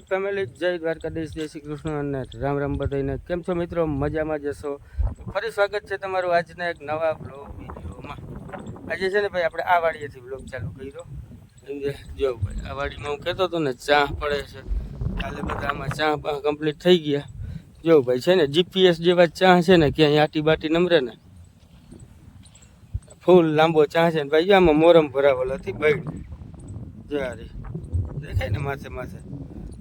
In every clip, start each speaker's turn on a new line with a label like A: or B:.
A: Family જય દ્વારકાધીશ, જય શ્રી કૃષ્ણ અને રામ રામ બધાને. કેમ છો મિત્રો? મજામાં જશો ફરી સ્વાગત છે તમારું આજના એક નવા બ્લોગ વિડીયોમાં. આજે છે ને ભાઈ આપણે આ વાડીએથી બ્લોગ ચાલુ કર્યો. એમ જે જો ભાઈ આ વાડીમાં હું કહેતો હતો ને, ચા પડે છે. કાલે બધા આમાં ચા કમ્પ્લીટ થઈ ગયા. જો ભાઈ છે ને જીપીએસ જેવા ચા છે ને, ક્યાંય આટી બાટી નમરે ને. ફૂલ લાંબો ચા છે ને, ભાઈ આમાં મોરમ ભરાવલ હતી ભાઈ જારી દેખાય ને માથે માથે.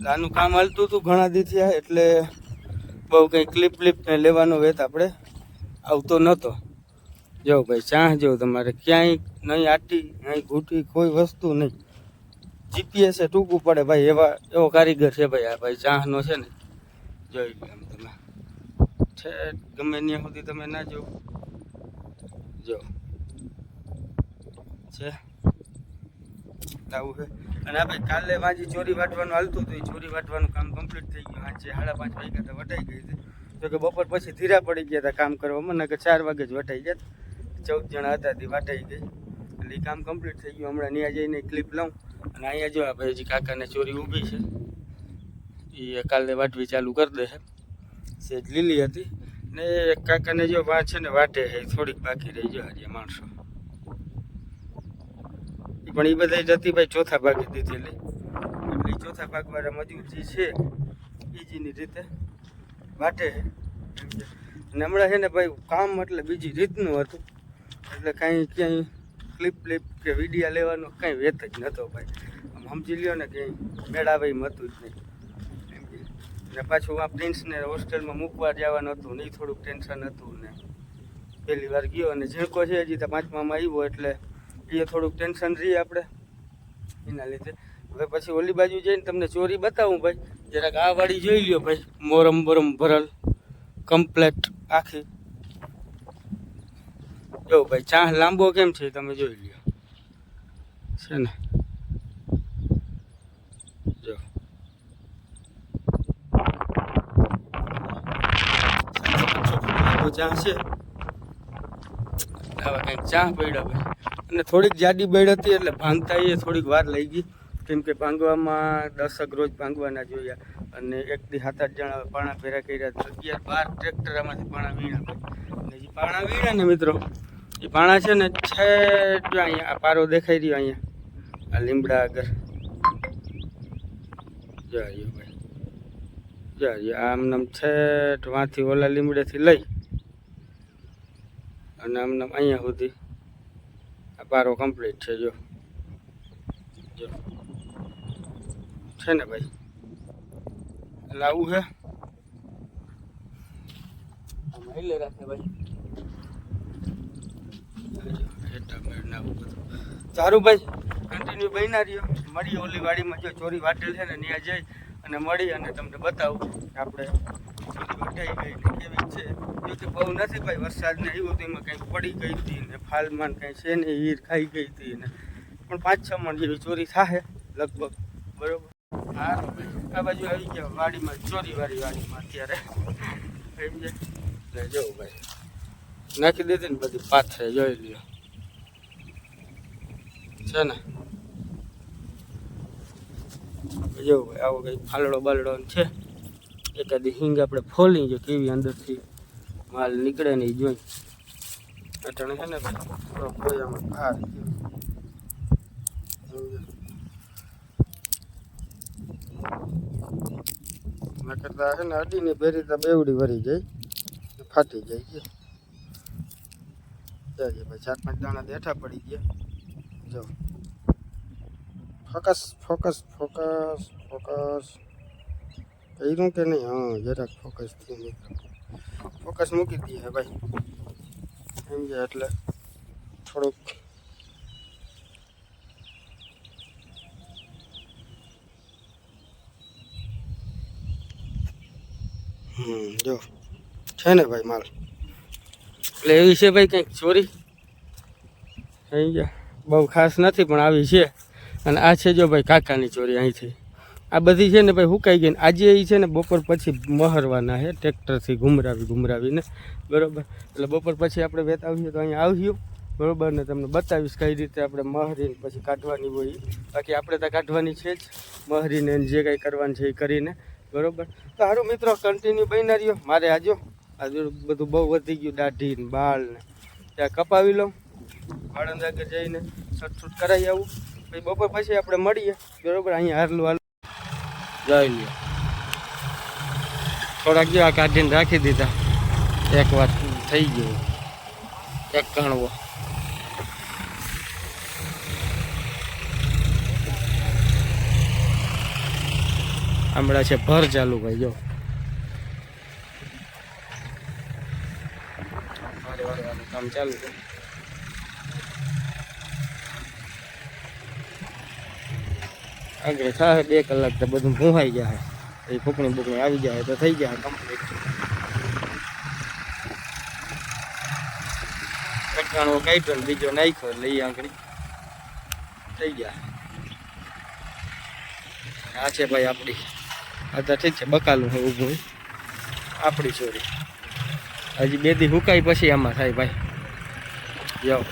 A: આનું કામ હાલતું હતું ઘણા દી થયા એટલે બહુ કંઈ ક્લિપ ક્લિપ ને લેવાનો વેત આપણે આવતો નહોતો. જો ભાઈ ચા જો તમારે. ક્યાંય નહીં આટી, નહીં ઘૂંટી, કોઈ વસ્તુ નહીં. જીપીએસે ટૂંકું પડે ભાઈ, એવા, એવો કારીગર છે ભાઈ આ ભાઈ, ચાહનો છે ને. જોઈ લો એમ તમે. છે ગમે ત્યાં સુધી તમે ના જો જો. છે. આવું છે. અને આપણે કાલે વાંચી ચોરી વાટવાનું હાલતું હતું, એ ચોરી વાટવાનું કામ કમ્પ્લીટ થઈ ગયું. આજે સાડા પાંચ વાગ્યા તો વટાઈ ગઈ હતી. તો કે બપોર પછી ધીરા પડી ગયા હતા કામ કરવામાં મને કે ચાર વાગે જ વટાઈ ગયા ચૌદ જણા હતા તે વાટાઈ ગઈ. એટલે કામ કમ્પ્લીટ થઈ ગયું. હમણાં ત્યાં જઈને ક્લિપ લઉં અને અહીંયા જો આપણે હજી કાકાને ચોરી ઊભી છે. એ કાલે વાટવી ચાલુ કરી દે છે. સેજ લીલી હતી. ને કાકાને જો વાંચે ને વાટે થોડીક બાકી રહી જો હજી માણસો. પણ એ બધા જતી ભાઈ ચોથા ભાગે દીધેલી. એટલે ચોથા ભાગવાળા મજૂર જે છે, બીજીની રીતે માટે અને હમણાં છે ને ભાઈ કામ એટલે બીજી રીતનું હતું. એટલે કાંઈ ક્યાંય ક્લિપ ક્લિપ કે વિડીયા લેવાનો કાંઈ વેત જ નહોતો ભાઈ. આમ સમજી લ્યો ને કે મેળાવે એમ હતું જ નહીં. ને પાછું આ પ્રિન્સને હોસ્ટેલમાં મૂકવા જવાનું હતું ને થોડુંક ટેન્શન હતું ને. પહેલી વાર ગયો અને ઝીણકો છે, હજી તો પાંચમામાં આવ્યો એટલે એ થોડુંક ટેન્શન રહીએ આપણે એના લીધે હવે પછી ઓલી બાજુ જઈને તમને ચોરી બતાવું ભાઈ જરાક આ વાડી જોઈ લ્યો ભાઈ મોરમ બોરમ ભરલ કમ્પ્લેટ આખી જો ભાઈ ચા લાંબો કેમ છે તમે જોઈ લ્યો છે ને જો ચા છે ચા પડ્યા ભાઈ અને થોડીક જાડી બેડ હતી એટલે ભાંગતા એ થોડીક વાર લઈ ગઈ. કેમ કે ભાંગવામાં દસક રોજ ભાંગવાના જોયા અને એક દી સાત આઠ જણા પાણા ભેરા કર્યા અગિયાર બાર ટ્રેક્ટર આમાંથી પાણા વીણા અને જે પાણા વીણા ને મિત્રો એ પાણા છે ને છે અહીંયા આ પારો દેખાઈ રહ્યો અહીંયા. આ લીમડા આગળ. જો આવ્યો ભાઈ. જો આવ્યો આમ નામ છેટ વાંથી ઓલા લીમડેથી લઈ અને આમ નામ અહીંયા સુધી પારો કમ્પ્લીટ છે જો. જો. છે ને ભાઈ? એટલે આવું છે. આમાં રાખે ભાઈ. સારું ભાઈ કન્ટિન્યુ બન્યા રહ્યો. મળી ઓલી વાડીમાં જો ચોરી વાટેલ છે ને ત્યાં જઈ અને મળી અને તમને બતાવું. આપણે ગઈ છે કે બહુ નથી ભાઈ વરસાદને આવ્યો તો એમાં પડી ગઈ હતી ને? ફાલમાં કંઈ છે ને હીર ખાઈ ગઈ હતી ને પણ પાંચ છ મણ જેવી ચોરી થાય લગભગ બરોબર હા આ બાજુ આવી ગયા વાડીમાં ચોરી વાડીમાં અત્યારે એટલે જવું ભાઈ નાખી દીધી ને બધી પાથરે જોઈ લ્યો છે ને જો આવો કંઈક ફાલડો બાલડો છે. એકાદી હિંગ આપણે ફોલી જો કેવી અંદરથી માલ નીકળે ને એ જોઈ. અટાણે છે ને ભાઈ થોડોક કોઈ આમાં ભાર ના કરતા છે ને અડીને ભેરી તો બેવડી ભરી જાય ને ફાટી જાય છે. જાય ભાઈ ચાર પાંચ દાણા બેઠા પડી ગયા. જો. ફોકસ ફોકસ ફોકસ ફોકસ કર્યું કે નહીં હા જરાક ફોકસ મિત્રો ફોકસ મૂકી દઈએ ભાઈ છે એટલે થોડુંક જો છે ને ભાઈ માલ એટલે એવી છે ભાઈ કંઈક ચોરી થઈ ગયા બહુ ખાસ નથી પણ આવી છે અને આ છે જો ભાઈ કાકાની ચોરી અહીંથી આ બધી છે ને ભાઈ હુકાઈ ગઈ ને આજે એ છે ને બપોર પછી મહરવાના છે ટ્રેક્ટરથી ઘુમરાવી, ઘુમરાવીને. બરોબર? એટલે બપોર પછી આપણે વેત આવીએ તો અહીંયા આવ્યું બરાબર? ને તમને બતાવીશ કઈ રીતે આપણે મહરીને પછી કાઢવાની હોય. બાકી આપણે તો કાઢવાની છે જ. મહરીને જે કંઈ કરવાનું છે એ કરીને. બરોબર? તો સારું મિત્રો કન્ટિન્યુ બન્યા રહ્યો. મારે આજો આજે બધું બહુ વધી ગયું, દાઢી ને બાળ ને. ત્યાં કપાવી લઉં. આણંદ આગળ જઈને શૂટ કરાવી આવું. પછી બપોર પછી આપણે મળીએ. બરોબર? અહીંયા હારલું હાલ જોઈ લ્યો. થોડાક જો આ કાઢીને રાખી દીધા. એક વાર થઈ ગયું એક કણવો હમણાં છે ભર ચાલુ ભાઈ, જો. કામ ચાલુ આગળ થાય, બે કલાક તો બધું ભૂંહાઈ જાય. એ ફૂકણી બુકણી આવી જાય તો થઈ જાય કમ્પ્લીટ કટાણો કાઢ્યો ને બીજો નાખ્યો, લઈ આંગળી. થઈ ગયા આ છે ભાઈ આપણી. આ ઠીક છે, બકાલું હોય, ઊભું આપણી ચોરી હજી બે દી હુકાઈ પછી આમાં થાય ભાઈ. જાઓ.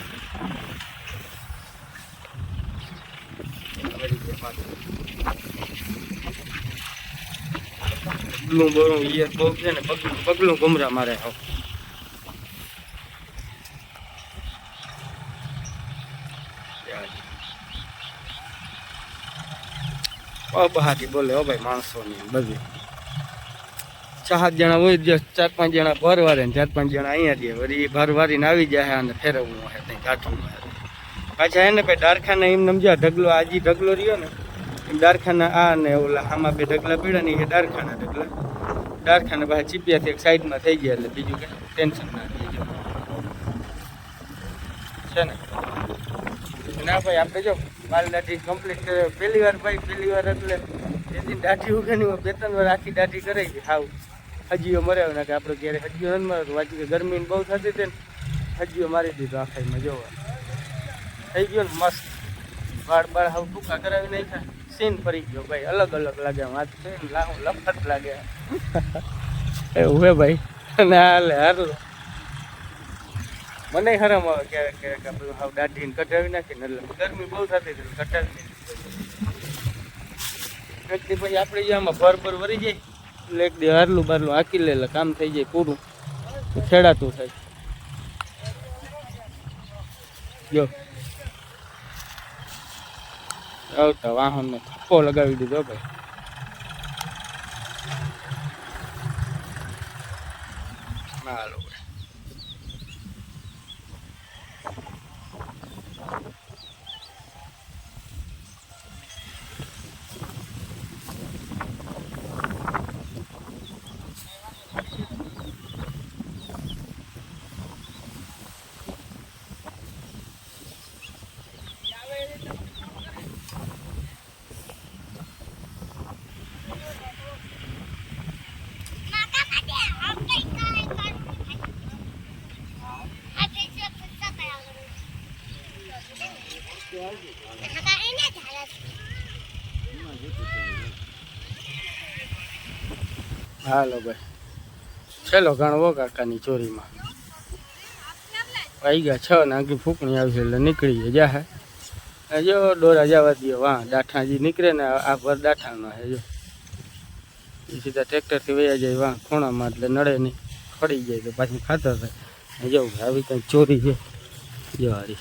A: પગલું બરું એ બહુ છે ને, પગલું પગલું ગુમરા મારે આવ બહારથી બોલે હો ભાઈ માણસો ને બધું. ચાર જણા હોય જ, ચાર પાંચ જણા ભરવારે ને ચાર પાંચ જણા અહીંયા દે વળી ભર વારીને આવી જાય અને ફેરવવું હોય ત્યાં કાઠું પાછા એને ભાઈ ડારખાના એમ સમજ્યા ઢગલો આજી ઢગલો રહ્યો ને ડારખાના આ ને ઓલા આમાં બે ઢગલા પીડા ને એ ડારખાના ઢગલા. ડારખાના પાછા ચીપિયાથી એક સાઈડમાં થઈ ગયા એટલે બીજું કંઈ ટેન્શન ના લેજો છે ને? ના ભાઈ, આપણે જો માલ દાઢી કમ્પ્લીટ કર્યો. પહેલી વાર ભાઈ, પહેલી વાર એટલે જેથી દાઢી ઉગાની બે ત્રણ વાર આખી દાઢી કરાઈ ગઈ. હાવ. હજીઓ મરાવ્યો ના કે આપણે ઘેરે હજીઓ નથી મરાવતો વાંચી ગરમી બહુ થતી હતી ને, હજીઓ મારી દીધો આખાઈમાં, જોવા. થઈ ગયો ને મસ્ત. વાળ બાળ હાવ ટૂંકા કરાવી નાખ્યા. સીન ફરી ગયો ભાઈ. અલગ અલગ લાગે વાત છે ને લાવું લફટ લાગે. એવું હે ભાઈ? અને હાલે હારું મને હરમ આવે ક્યારેક ક્યારેક આપણે હાવ દાઢીને કઢાવી નાખીને એટલે ગરમી બહુ થતી હતી કઢાવી નાખી એક દી પછી આપણે આમાં ભર ભર વરી જાય. એટલે એક દી હારલું બારલું હાકી લે એટલે કામ થઈ જાય પૂરું. ખેડાતું થાય. જો. આવતા વાહનનો થપ્પો લગાવી દીધો ભાઈ. હાલો ભાઈ. હાલો ભાઈ. છેલ્લો ગણવો કાકાની ચોરીમાં. આવી ગયા છ ને આગી ફૂંકણી આવશે એટલે નીકળી ગયા. હે. જો ડોરા જવા દો વાહ, દાઠાજી નીકળે ને આ ભર દાઠાનો હે જો. એ સીધા ટ્રેક્ટરથી વયા જાય. વાહ, ખૂણામાં એટલે નડે નહીં. ખડી જાય તો પાછી ખાતર થાય. જો આવી કંઈક ચોરી છે. જો હારી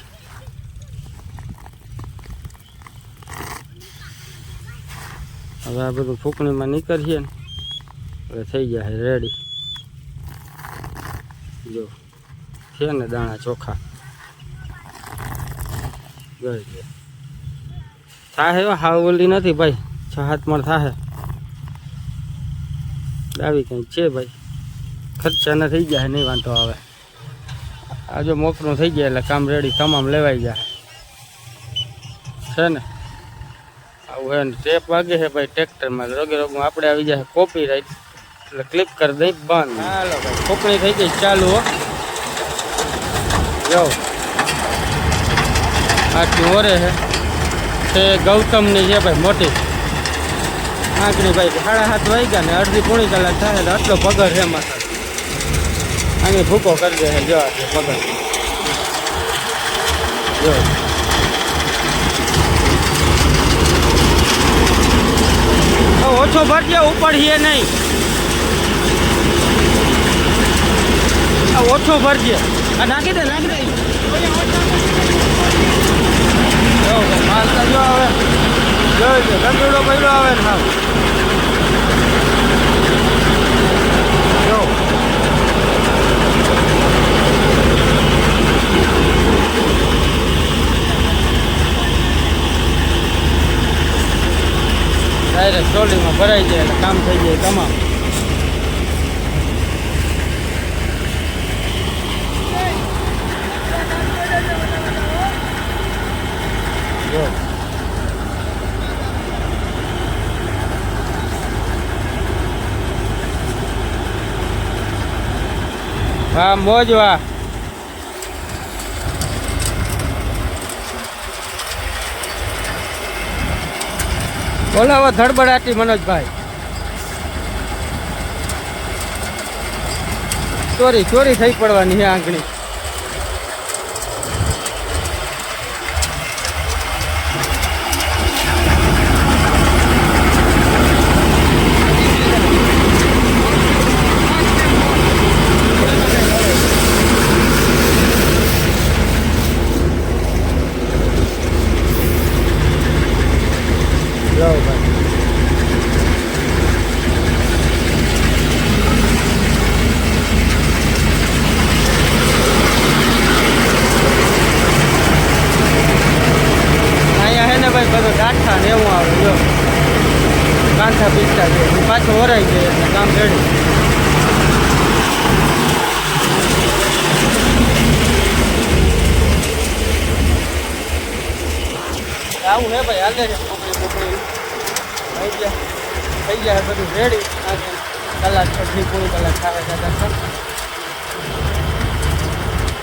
A: હવે આ બધું ફૂકણીમાં નીકળીએ ને. હવે થઈ ગયા છે રેડી જો, છે ને દાણા ચોખા. જોઈ ગયા થાહે હાવ ઓલી નથી ભાઈ. છ હાથ મણ થાહે. આવી કંઈક છે ભાઈ. ખર્ચાના થઈ ગયા નહીં વાંધો આવે. આ જો મોકરું થઈ ગયા એટલે કામ રેડી તમામ લેવાઈ ગયા. છે ને? આવું હે ટેપ વાગે છે ભાઈ, ટ્રેક્ટરમાં. રોગે રોગમાં આપણે આવી જાય કોપી રાઈટ એટલે ક્લિક કરી દઈ બંધ. હાલો ભાઈ. કોપણી થઈ ગઈ ચાલુ હો. જો. આટલી ઓરે છે તે ગૌતમની છે ભાઈ મોટી. આંકડી ભાઈ સાડા સાત વાગ્યા ને અડધી પોણી કલાક થાય એટલે આટલો પગાર છે માથા આને ભૂકો કરી દે છે જો આટલો પગાર. જો. તો ઓછો ભરજે ઉપડીએ નહીં. ઓછો ભરજે. આ નાખી દે નાખી દે. માલ જો હવે. જોઈ લો ગંદુડો પડ્યો આવે ને જો. ડાયરેક્ટ ટ્રોલીમાં ભરાઈ જાય કામ થઈ જાય તમામ. જો વાહ મોજ વાહ બોલાવો ધડબડાટી મનોજભાઈ. ચોરી ચોરી થઈ પડવાની છે આંગળી જાઓ ભાઈ અહીંયા હે ને ભાઈ બધો ને એવું આવે, જો. કાંઠા પીસતા છે. પાછું વરાઈ જાય એટલે કામ રેડી. આવું હે ભાઈ, હાલે છે થઈ ગયા. થઈ ગયા, બધું રેડી. કલાક છઠ્ઠી પૂરી કલાક ખાવે દાદા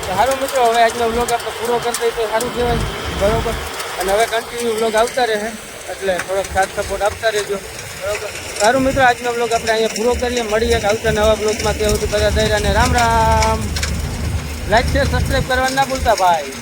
A: સારું મિત્રો, હવે આજનો બ્લોગ આપણે પૂરો કરી દઈએ તો સારું કહેવાય. બરોબર? અને હવે કન્ટિન્યુ બ્લોગ આવતા રહે, એટલે થોડોક સાથ સપોર્ટ આપતા રહેજો. બરોબર? સારું મિત્રો, આજનો બ્લોગ આપણે અહીંયા પૂરો કરીએ. મળીએ આવતા નવા બ્લોગમાં કેવું સુધી બધા દૈરાને Ram Ram like share subscribe કરવાનું ના ભૂલતા ભાઈ.